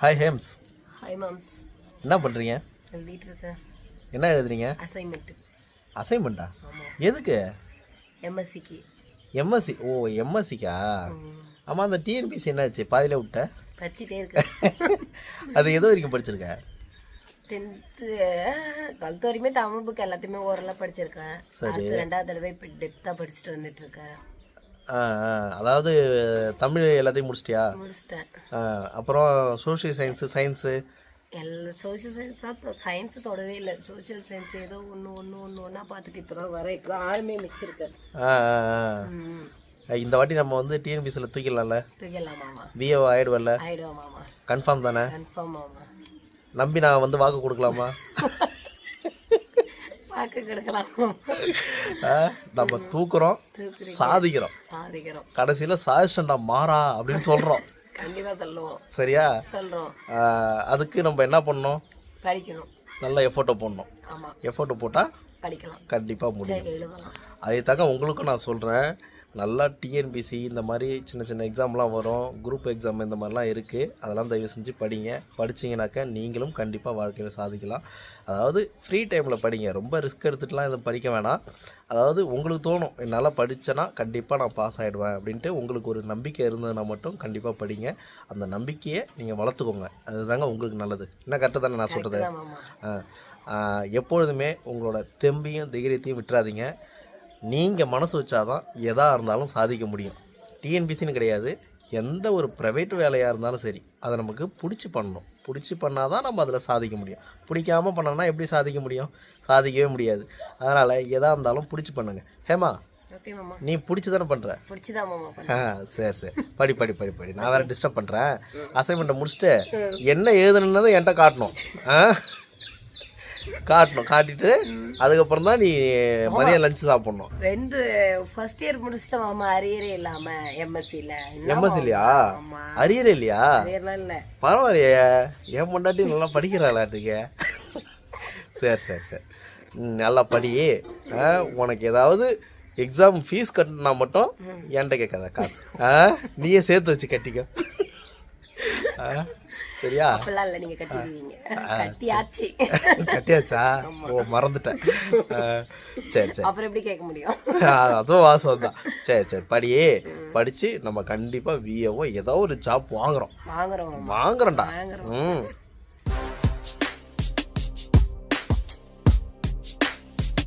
Hi ஹேம்ஸ் hi moms என்ன பண்ணுறீங்க எழுதிட்டு இருக்கேன் என்ன எழுதுறீங்க? அசைன்மெண்ட்டு அசைன்மெண்ட்டா எதுக்கு? எம்எஸ்சிக்கு எம்எஸ்சி ஓ எம்எஸ்சிக்கா ஆமாம் அந்த டிஎன்பிசி என்னாச்சு? பாதியில விட்ட? படிச்சுட்டே இருக்கேன். அது எது வரைக்கும் படிச்சிருக்க? டென்த்து டுவெல்த் வரையுமே தமிழ் புக் எல்லாத்தையுமே ஓரலாக படிச்சிருக்கேன். அடுத்து ரெண்டாவது தடவை இப்போ டெப்த்தாக படிச்சுட்டு வந்துட்டு இருக்கேன் அதாவது தமிழ் எல்லாத்தையும் முடிச்சிட்டியா? முடிச்சிட்டேன். அப்புறம் சோஷியல் சயின்ஸு சயின்ஸு எல்லா சோஷியல் சயின்ஸ் தான் சயின்ஸ் தொடவே இல்லை. சோஷியல் சயின்ஸ் ஏதோ ஒன்று ஒன்று ஒன்று ஒன்றா பார்த்துட்டு இப்போ தான் வரேன். இப்போ தான் ஆளுமே மிச்சிருக்கேன். இந்த வாட்டி நம்ம வந்து டிஎன்பிசியில் தூக்கிடலாம்ல? தூக்கிடலாம் விஏஓ ஆயிடுவல்ல? ஆயிடுவா மாமா. கன்ஃபார்ம் தானே? கன்ஃபார்ம் மாமா. நம்பி நான் வந்து வாக்கு கொடுக்கலாமா? நம்ம தூக்குறோம் சாதிக்கிறோம். சாதிக்கிறோம். கடைசியில் சாதிச்சண்டா மாறா அப்படின்னு சொல்கிறோம் கண்டிப்பாக சொல்லுவோம். சரியா? சொல்கிறோம் ஆ, அதுக்கு நம்ம என்ன பண்ணணும்? படிக்கணும். நல்ல எஃபோர்ட்டை போடணும். எஃபோர்ட்டை போட்டால் படிக்கலாம். கண்டிப்பாக முடியும். அதே தாங்க உங்களுக்கும் நான் சொல்கிறேன் நல்லா டிஎன்பிசி இந்த மாதிரி சின்ன சின்ன எக்ஸாம்லாம் வரும். குரூப் எக்ஸாம் இந்த மாதிரிலாம் இருக்குது அதெல்லாம் தயவு செஞ்சு படிங்க. படிச்சீங்கனாக்கா நீங்களும் கண்டிப்பாக வாழ்க்கையில் சாதிக்கலாம். அதாவது ஃப்ரீ டைமில் படிங்க. ரொம்ப ரிஸ்க் எடுத்துட்டுலாம் இதை படிக்க வேணாம். அதாவது உங்களுக்கு தோணும் என்னால் படித்தேன்னா கண்டிப்பாக நான் பாஸ் ஆகிடுவேன் அப்படின்ட்டு உங்களுக்கு ஒரு நம்பிக்கை இருந்ததுன்னா மட்டும் கண்டிப்பாக படிங்க. அந்த நம்பிக்கையை நீங்கள் வளர்த்துக்கோங்க. அதுதாங்க உங்களுக்கு நல்லது. என்ன கரெக்டாக தானே நான் சொல்கிறது எப்பொழுதுமே உங்களோட தெம்பையும் தைரியத்தையும் விட்டுறாதீங்க. நீங்கள் மனசு வச்சாதான் எதாக இருந்தாலும் சாதிக்க முடியும். டிஎன்பிசின்னு கிடையாது. எந்த ஒரு ப்ரைவேட் வேலையாக இருந்தாலும் சரி அதை நமக்கு பிடிச்சி பண்ணணும். பிடிச்சி பண்ணால் தான் நம்ம அதில் சாதிக்க முடியும். பிடிக்காம பண்ணோம்னா எப்படி சாதிக்க முடியும்? சாதிக்கவே முடியாது. அதனால் எதாக இருந்தாலும் பிடிச்சி பண்ணுங்க. ஹேமா நீ பிடிச்சி தானே பண்ணுற ஆ சரி சரி. படி படி படி படி. நான் வேறு டிஸ்டர்ப் பண்ணுறேன் அசைன்மெண்ட்டை முடிச்சுட்டு என்ன எழுதணுன்னதை என்கிட்ட காட்டணும். ஆ? காட்டணும் காட்டிட்டு அதுக்கப்புறம் தான் நீ மதியம் லஞ்சு சாப்பிட்ணும். ரெண்டு ஃபர்ஸ்ட் இயர் முடிச்சிட்டேன் மாமா அரியரே இல்லாம எம்எஸ்சியில் எம்எஸ் இல்லையா ஆமா. அரியர் இல்லையா? அரியர்லாம் இல்லை. பரவாயில்லையே. என் பொண்டாட்டி நல்லா படிக்கிறாளாட்டுக்க சரி சரி சரி. நல்லா படி. உனக்கு ஏதாவது எக்ஸாம் ஃபீஸ் கட்டினா மட்டும் என்கிட்ட கேட்காத காசு. ஆ நீயே சேர்த்து வச்சு கட்டிக்க. ஆ, சரியா? அப்பெல்லாம் இல்லை நீங்கள் கட்டிடுவீங்க. கட்டியாச்சு. கட்டியாச்சா? ஓ மறந்துட்டேன். சரி சரி. அப்புறம் எப்படி கேட்க முடியும்? அதுவும் வாசம் தான் சரி சரி. படியே படித்து நம்ம கண்டிப்பாக விஏஓ ஏதோ ஒரு ஜாப் வாங்குறோம். வாங்குறோம். வாங்குறோம்டா. வாங்குறோம்.